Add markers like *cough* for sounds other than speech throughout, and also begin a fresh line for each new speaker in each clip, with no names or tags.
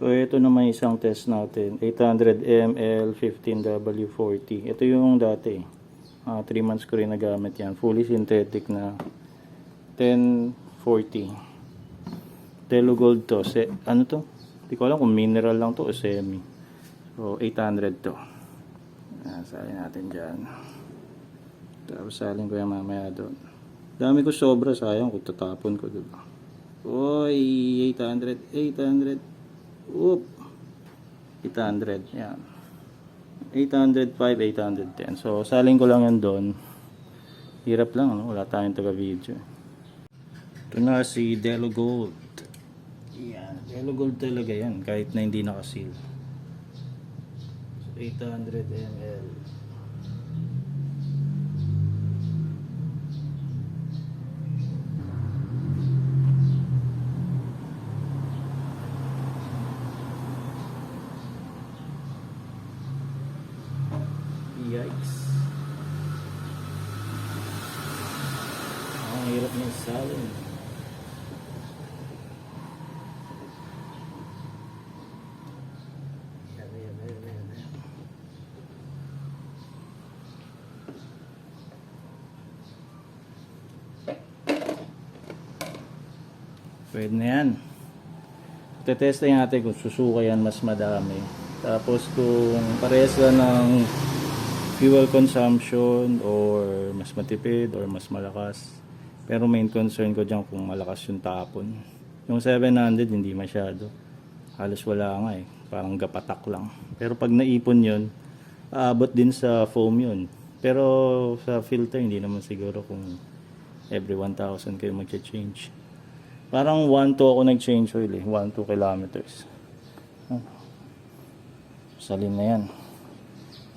So ito naman isang test natin, 800 ml 15W40. Ito yung dati. 3 months ko rin nagamit yan. Fully synthetic na 1040. Telo Gold to. Se, ano to? Hindi ko alam kung mineral lang to o semi. So 800 to. Ayan, salin natin dyan. Tapos salin ko yan mamaya doon. Dami ko sobra, sayang kung tatapon ko, diba? Oy, 800, 800. Oop. 800, yan. 805, 810. So, salin ko lang yan doon. Hirap lang, ano? Wala tayong taga-video. Ito na si Delo Gold. Yan. Delo Gold talaga yan, kahit na hindi nakasil. So, 800 ml. Yikes. Ang hirap ng salin. Yan, yan, yan, yan, yan. Pwede na yan. Tetesting natin kung susuka yan mas madami. Tapos kung parehas lang ng fuel consumption or mas matipid or mas malakas. Pero main concern ko dyan kung malakas yung tapon. Yung 700 hindi masyado. Halos wala nga eh. Parang gapatak lang. Pero pag naipon yun, aabot din sa foam yun. Pero sa filter hindi naman siguro kung every 1,000 kayo mag-change. Parang 1 to ako nag-change oil eh. 1-2 kilometers. Ah. Salin na yan.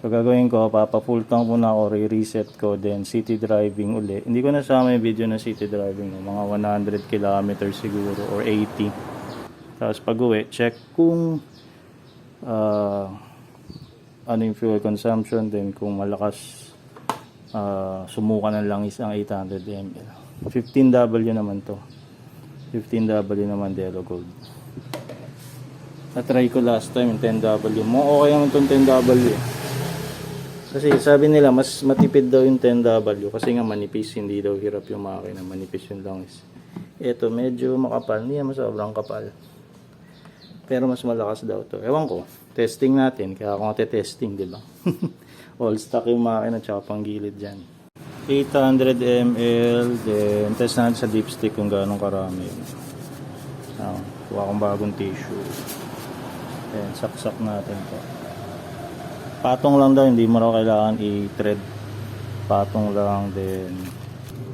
So gagawin ko, papa full tank muna ako, re-reset ko, then city driving uli. Hindi ko nasama yung video ng city driving, mga 100 kilometers siguro or 80. Tapos pag uwi, check kung ah, ano yung fuel consumption, then kung malakas ah, sumuka ng langis ang 800 ml. 15W naman to. 15W naman Delo Gold. Na-try ko last time yung 10W. Mo okay naman itong 10W. eh. Kasi sabi nila mas matipid daw yung 10W kasi nga manipis, hindi daw hirap yung makina, manipis yung langis. Ito medyo makapal, hindi naman sobrang kapal. Pero mas malakas daw to. Ewan ko, testing natin, kaya ako nga testing, di ba? *laughs* All stock yung makina tsaka pang gilid dyan. 800 ml, then test natin sa dipstick kung gaano karami. Ah, kuha akong bagong tissue. Then saksak natin to. Patong lang daw, hindi mo raw kailangan i-thread. Patong lang, then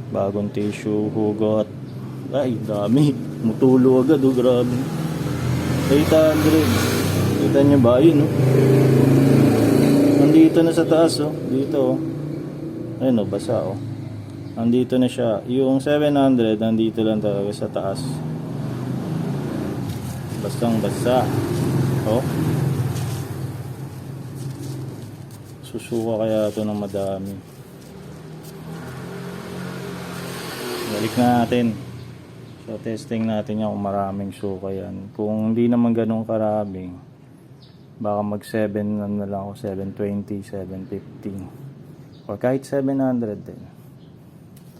bagong tissue, hugot. Ay, dami. *laughs* Mutulo agad, oh, grabe. 800. Kita niyo ba? Yun, oh. Nandito na sa taas, oh. Dito, oh. Ayun, oh, basa, oh. Nandito na siya. Yung 700, nandito lang talaga sa taas. Bastang basa. Oh. Susuka kaya ito ng madami. Balik natin. So, testing natin yan kung maraming suka yan. Kung hindi naman ganun karami, baka mag 7 na lang ako, 720, 750. Or kahit 700 din.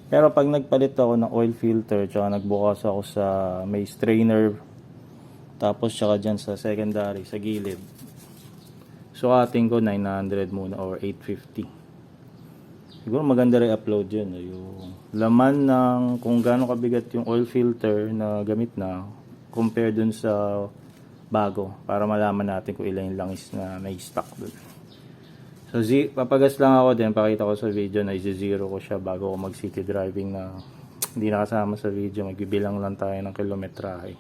Pero pag nagpalit ako ng oil filter, tsaka nagbukas ako sa may strainer, tapos tsaka dyan sa secondary, sa gilid, So ating ko 900 muna or 850. Siguro maganda rin upload yun. no? Yung laman ng kung gaano kabigat yung oil filter na gamit na compare dun sa bago para malaman natin kung ilan yung langis na may stock dun. So z papagas lang ako din. Pakita ko sa video na i-zero ko siya bago ako mag city driving na hindi nakasama sa video. Magbibilang lang tayo ng kilometrahe.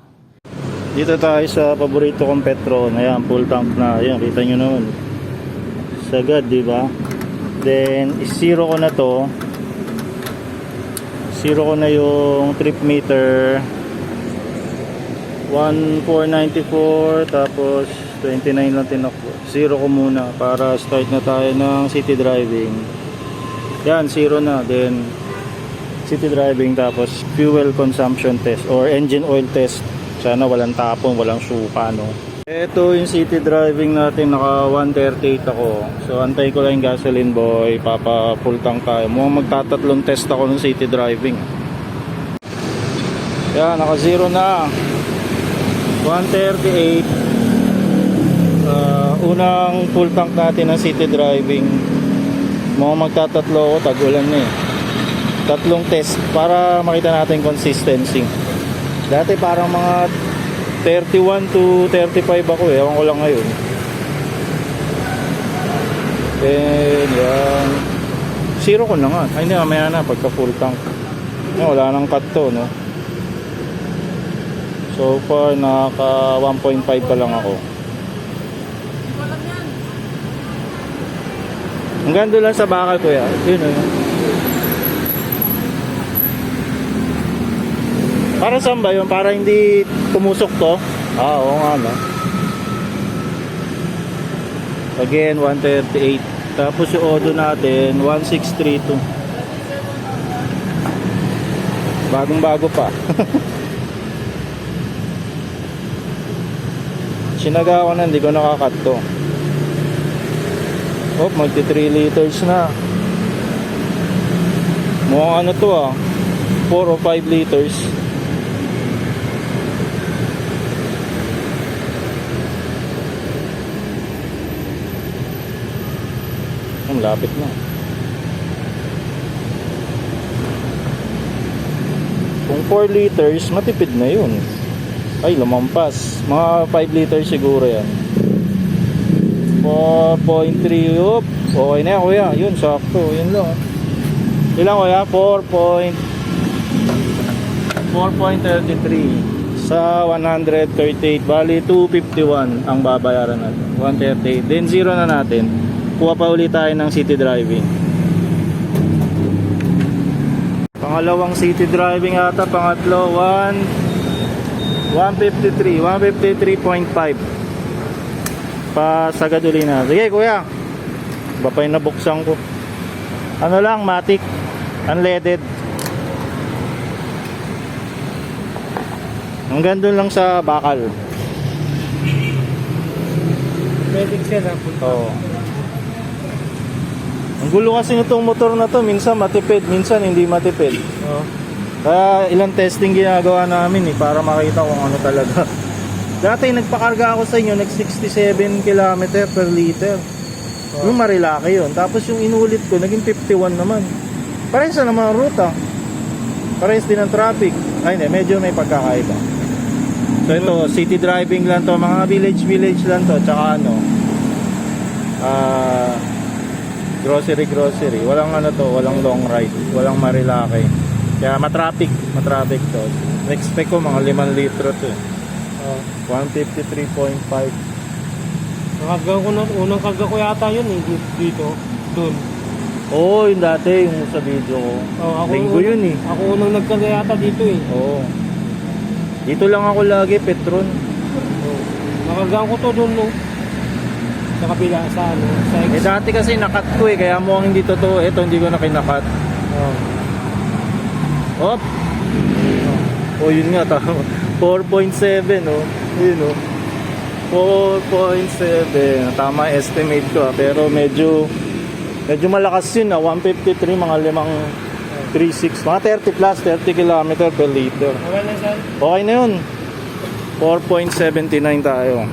Dito tayo sa paborito kong Petron. Ayan, full tank na. Ayan, kita nyo naman. Sagad, di ba? Then, zero ko na to. Zero ko na yung trip meter. 1494 tapos 29 lang tinakbo. Zero ko muna para start na tayo ng city driving. Yan, zero na. Then, city driving tapos fuel consumption test or engine oil test. Sana walang tapon, walang suka, no? Ito yung city driving natin, naka 138 ako. So antay ko lang yung gasoline boy, papa full tank tayo. Mukhang magtatatlong test ako ng city driving. Yan, naka zero na. 138. Unang full tank natin ng city driving. Mukhang magtatatlo ako, tag-ulan na eh. Tatlong test para makita natin consistency. Dati parang mga 31 to 35 ako eh. Ewan ko lang ngayon. Then, yan. Zero ko na nga. Ay, hindi, mamaya na pagka full tank. Yan, wala nang cut to, no? So far, naka 1.5 pa lang ako. Hanggang doon lang sa bakal, kuya. Yun, yun. Para saan ba yun? Para hindi tumusok to? Ah, oo nga no. Again, 138. Tapos yung odo natin, 1632. Bagong bago pa. *laughs* Sinaga ko na, hindi ko nakakat to. Oh, magti 3 liters na. Mukhang ano to ah. 4 o 5 liters. Ang lapit na. Kung 4 liters, matipid na yun. Ay, lumampas. Mga 5 liters siguro yan. 4.3 up. Okay na yan, kuya. Yun, sakto. Yun lang. Ilan, kuya? 4. 4.33 sa 138 bali 251 ang babayaran natin 138 then zero na natin kuha pa ulit tayo ng city driving pangalawang city driving ata pangatlo 1 153 153.5 pa sagad uli na sige kuya iba pa yung nabuksan ko ano lang matic unleaded hanggang doon lang sa bakal
Pwede siya na po.
Oo. Ang gulo kasi nitong motor na to, minsan matipid, minsan hindi matipid.
Oh.
Kaya ilang testing ginagawa namin eh, para makita kung ano talaga. *laughs* Dati nagpakarga ako sa inyo, nag 67 km per liter. Yung Marilaki yun. Tapos yung inulit ko, naging 51 naman. Parehas na naman ang ruta. Parehas din ang traffic. Ay hindi, medyo may pagkakaiba. So ito, city driving lang to, mga village-village lang to, tsaka ano, ah, grocery grocery walang ano to walang long ride walang marilake kaya matraffic matraffic to expect ko mga 5 litro to eh.
Oh.
153.5
Nakarga ko na, unang karga ko yata yun eh, di- dito, dun.
oo yung dati yung sa video ko
Oh, ako,
linggo yun eh
Ako unang nagkarga yata dito eh.
oo dito lang ako lagi Petron
Oh. Ko to dun no. Sa kabila, sa ano, sa
eh
ex.
dati kasi nakat ko eh kaya mukhang hindi totoo ito hindi ko na kinakat
Oh.
Op! Oh, yun nga, tama. 4.7, oh. Yun, oh. 4.7. Tama estimate ko, ah. Pero medyo, medyo malakas yun, ah. 153, mga limang 36. Mga 30 plus, 30 km per liter.
Okay na sir?
Okay na yun. 4.79 tayo.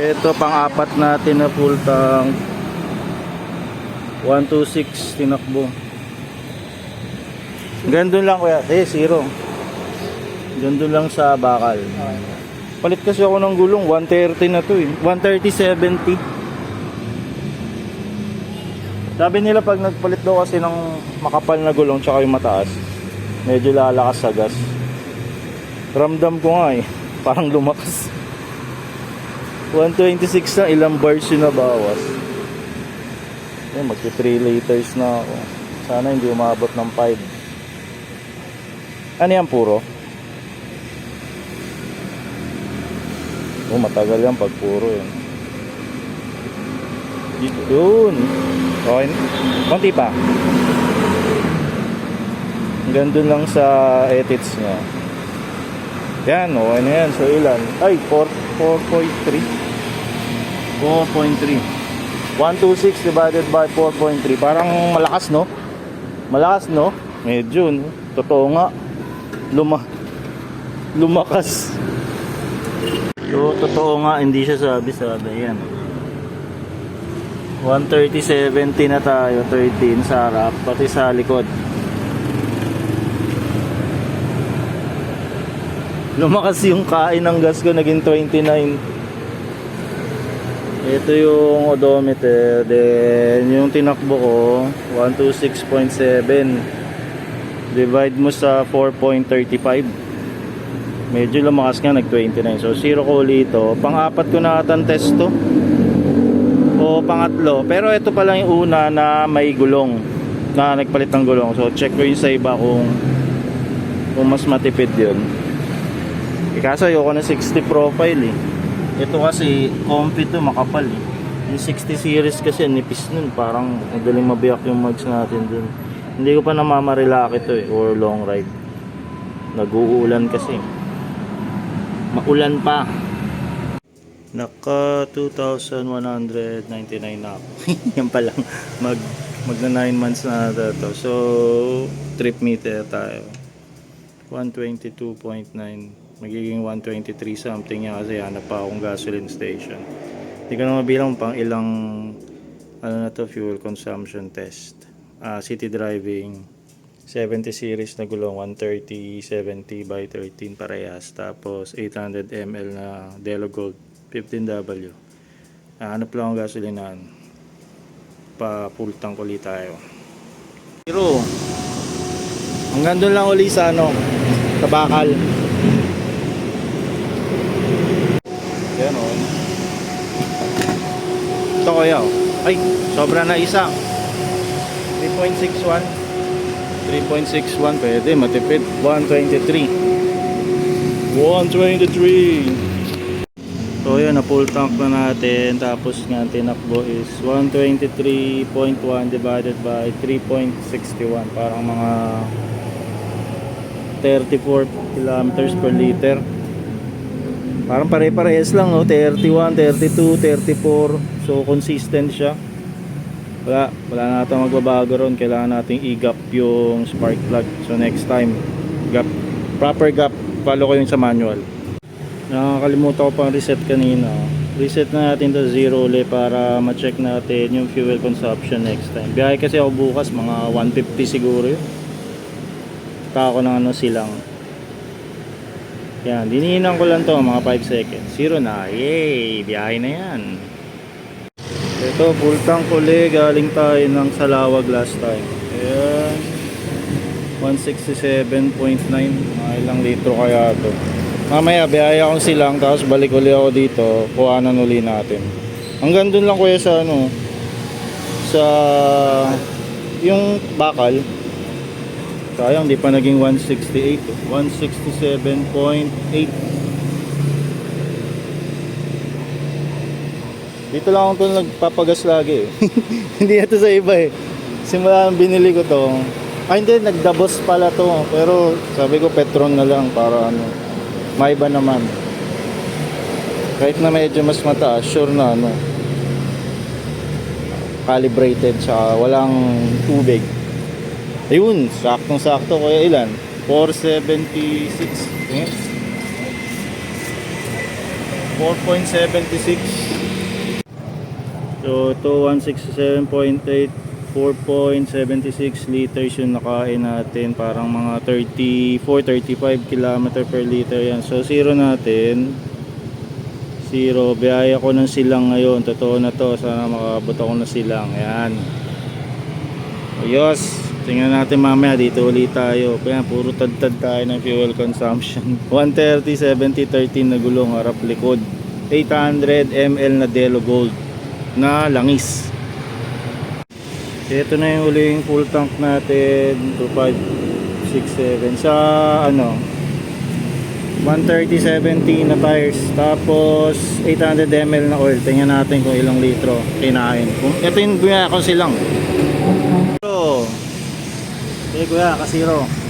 Ito, pang-apat natin na full tank. 126 tinakbo. Gandun lang kuya. Eh, zero. Gandun lang sa bakal.
Okay.
Palit kasi ako ng gulong. 130 na to eh. 130-70. Sabi nila pag nagpalit daw kasi ng makapal na gulong tsaka yung mataas, medyo lalakas sa gas. Ramdam ko nga eh. *laughs* Parang lumakas. 126 na ilang bars yung nabawas. Eh, magti 3 liters na ako. Sana hindi umabot ng 5. Ano yan puro? Oh, matagal yan pag puro yan. Yun. Okay. Konti pa. Hanggang dun lang sa edits niya. Yan, okay na yan. So, ilan? Ay, 4, 4.3. 4.3. 126 divided by 4.3. Parang malakas, no? Malakas, no? Medyo, no? Totoo nga. Luma lumakas. So, totoo nga, hindi siya sabi-sabi. Yan. 130.70 na tayo, 13 sa harap, pati sa likod. Lumakas yung kain ng gas ko, naging 29. Ito yung odometer, then yung tinakbo ko, 126.7. Divide mo sa 4.35. Medyo lumakas nga, nag-29. So, zero ko ito. Pang-apat ko na atan test to. O pangatlo. Pero ito pa lang yung una na may gulong. Na nagpalit ng gulong. So, check ko yung sa iba kung kung mas matipid yun. Eh, kaso ayoko na 60 profile eh. Ito kasi, comfy to, makapal eh. Yung 60 series kasi, nipis nun. Parang madaling mabiyak yung mags natin dun. Hindi ko pa namamarilaki to eh, or long ride. Nag-uulan kasi. Maulan pa. Naka 2,199 na ako. *laughs* Yan pa lang. Mag, magna 9 months na ata to. So, trip meter tayo. 122.9 magiging 123 something yan kasi hanap pa akong gasoline station hindi ko na mabilang pang ilang ano na to fuel consumption test Ah, city driving 70 series na gulong 130 70 by 13 parehas. Tapos 800 ml na Delo Gold 15W Ah, hanap lang akong gasolinahan. Pa full tank ulit tayo. Pero hanggang doon lang uli sa ano sa bakal. Yan o ito kuya oh. ay sobra na isa. 3.61 3.61 pwede matipid. 123 123 so yan na full tank na natin. Tapos nga tinakbo is 123.1 divided by 3.61 parang mga 34 kilometers per liter. Parang pare-parehas lang no? 31, 32, 34 so consistent siya wala, wala na natin magbabago ron kailangan nating i-gap yung spark plug so next time gap, proper gap follow ko yung sa manual nakakalimutan ko pang reset kanina reset na natin to zero ulit para ma-check natin yung fuel consumption next time biyahe kasi ako bukas mga 150 siguro yun Taka ko ng ano silang. Yan, dinihinan ko lang to mga 5 seconds. Zero na. Yay! Biyahe na yan. Ito, full tank uli. Galing tayo ng Salawag last time. Ayan. 167.9. Mga ilang litro kaya to. Mamaya, biyahe akong silang. Tapos balik uli ako dito. Kuhanan uli natin. Hanggang dun lang kuya sa ano. Sa yung bakal. Sayang, di pa naging 168. eh. 167.8. Dito lang ako to nagpapagas lagi eh. *laughs* hindi ito sa iba eh. Simula nang binili ko to. Ah hindi, nagdabos pala to. Pero sabi ko Petron na lang para ano. Maiba naman. Kahit na medyo mas mataas, sure na ano. Calibrated tsaka walang tubig. Ayun, saktong sakto kaya ilan? 476. Eh? 4.76. So, ito 167.8 4.76 liters yung nakain natin. Parang mga 34-35 km per liter yan. So zero natin. Zero. Biyaya ko ng silang ngayon. Totoo na to. Sana makabot ako ng silang. Yan. Ayos. Tingnan natin mamaya. Dito ulit tayo. Kaya puro tad-tad tayo ng fuel consumption. 130 70 13 na gulong. Harap likod. 800 ml na Delo Gold na langis. Ito na yung huling full tank natin 2, 5, 6, 7 sa ano 130, 70 na tires. Tapos 800 ml na oil. Tingnan natin kung ilang litro kinain. Kung, ito yung kuya ko silang. Zero. Okay kuya, kasiro.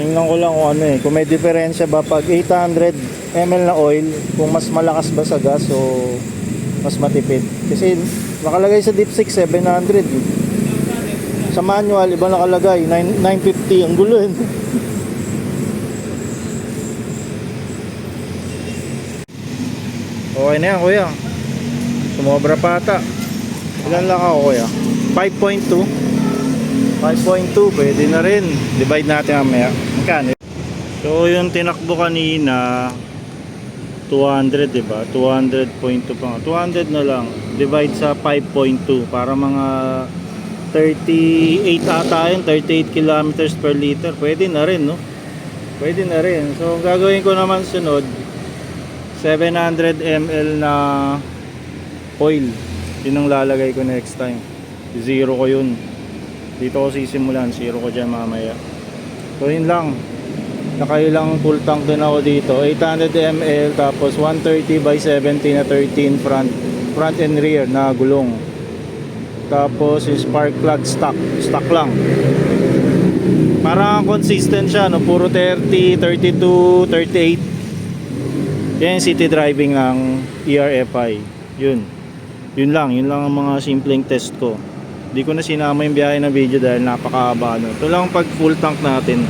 Tingnan ko lang kung ano eh. Kung may diferensya ba pag 800 ml na oil, kung mas malakas ba sa gas o mas matipid. Kasi nakalagay sa dipstick 700 eh. Sa manual, iba nakalagay, 9, 950. Ang gulo eh. Okay na yan, kuya. Sumobra pa ata. Ilan lang ako, kuya? 5.2. 5.2, pwede na rin. Divide natin mamaya. Magkano? So, yung tinakbo kanina, 200, di ba? 200.2 pa nga. 200 na lang. Divide sa 5.2 para mga 38 ata yun, 38 kilometers per liter. Pwede na rin, no? Pwede na rin. So, gagawin ko naman sunod, 700 ml na oil. Yun ang lalagay ko next time. Zero ko yun. Dito ko sisimulan. Zero ko dyan mamaya. So, yun lang. Nakailang full tank din ako dito. 800 ml tapos 130 by 70 na 13 front front and rear na gulong. Tapos spark plug stock. Stock lang. Parang consistent siya. No? Puro 30, 32, 38. Yan city driving ng ERFI. Yun. Yun lang. Yun lang ang mga simpleng test ko. Hindi ko na sinama yung biyahe ng video dahil napakahaba. No? Ito lang pag full tank natin.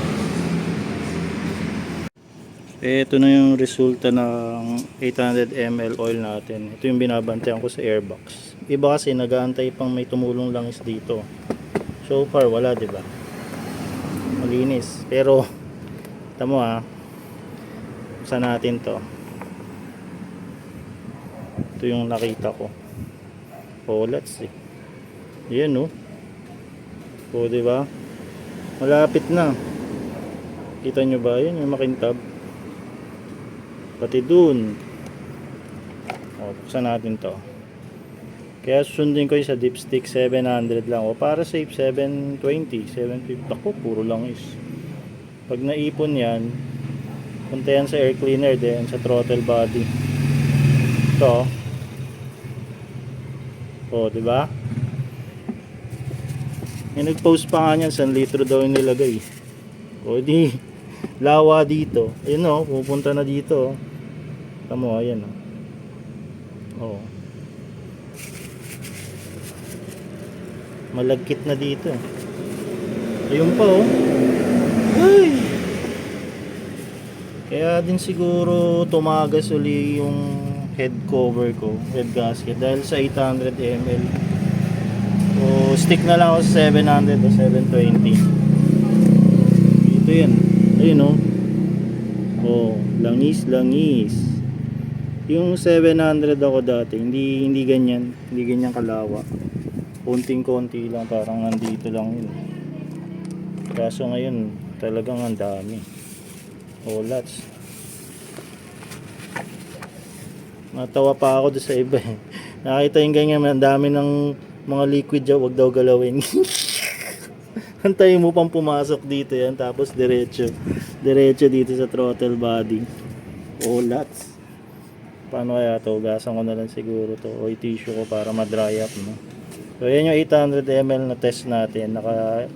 Ito na yung resulta ng 800 ml oil natin. Ito yung binabantayan ko sa airbox. Iba kasi nagaantay pang may tumulong langis dito. So far, wala, di ba? Malinis. Pero, tamo ha, sa natin to. Ito yung nakita ko. Oh, let's see. Yan, no? Oh, di ba? Malapit na. Kita nyo ba? Yan yung makintab. Pati dun. O, buksan natin to. Kaya susundin ko yung sa dipstick 700 lang. O, para safe 720, 750. Ako, puro lang is. Pag naipon yan, punta yan sa air cleaner din, sa throttle body. Ito. O, di ba? May nag-post pa nga niyan, 1 litro daw yung nilagay. O, di, *laughs* lawa dito. Ayun o, pupunta na dito. oh. Tamo, ayan o. Oh. Malagkit na dito. Ayun pa oh. Ay! Kaya din siguro tumagas uli yung head cover ko, head gasket dahil sa 800 ml. Stick na lang ako sa 700 o 720. Ito yan. Ayun oh. Oh, langis, langis. Yung 700 ako dati, hindi hindi ganyan, hindi ganyan kalawa. Konting-konti lang, parang nandito lang yun. Kaso ngayon, talagang ang dami. Oh, lots. Natawa pa ako sa iba eh. Nakita yung ganyan, ang dami ng mga liquid dyan, wag daw galawin. *laughs* Antayin mo pang pumasok dito yan, tapos diretso. Diretso dito sa throttle body. Oh, lots. Paano kaya to? Gasan ko na lang siguro to. O tissue ko para ma-dry up. No? So, yan yung 800 ml na test natin. Naka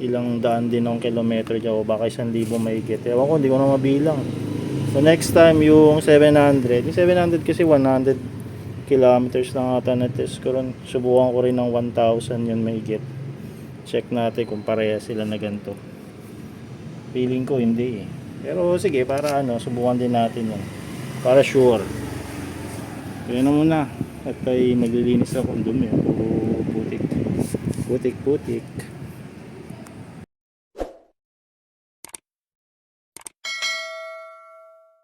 ilang daan din ng kilometro dyan. O baka isang libo mahigit. Ewan ko, hindi ko na mabilang. So, next time yung 700. Yung 700 kasi 100 kilometers lang ata na test ko rin. Subukan ko rin ng 1,000 yun mahigit. Check natin kung pareha sila na ganito. Feeling ko hindi eh. Pero sige, para ano, subukan din natin yan. Para sure. Kaya na muna. At ay maglilinis ako ng dumi. Puro putik. Putik, putik.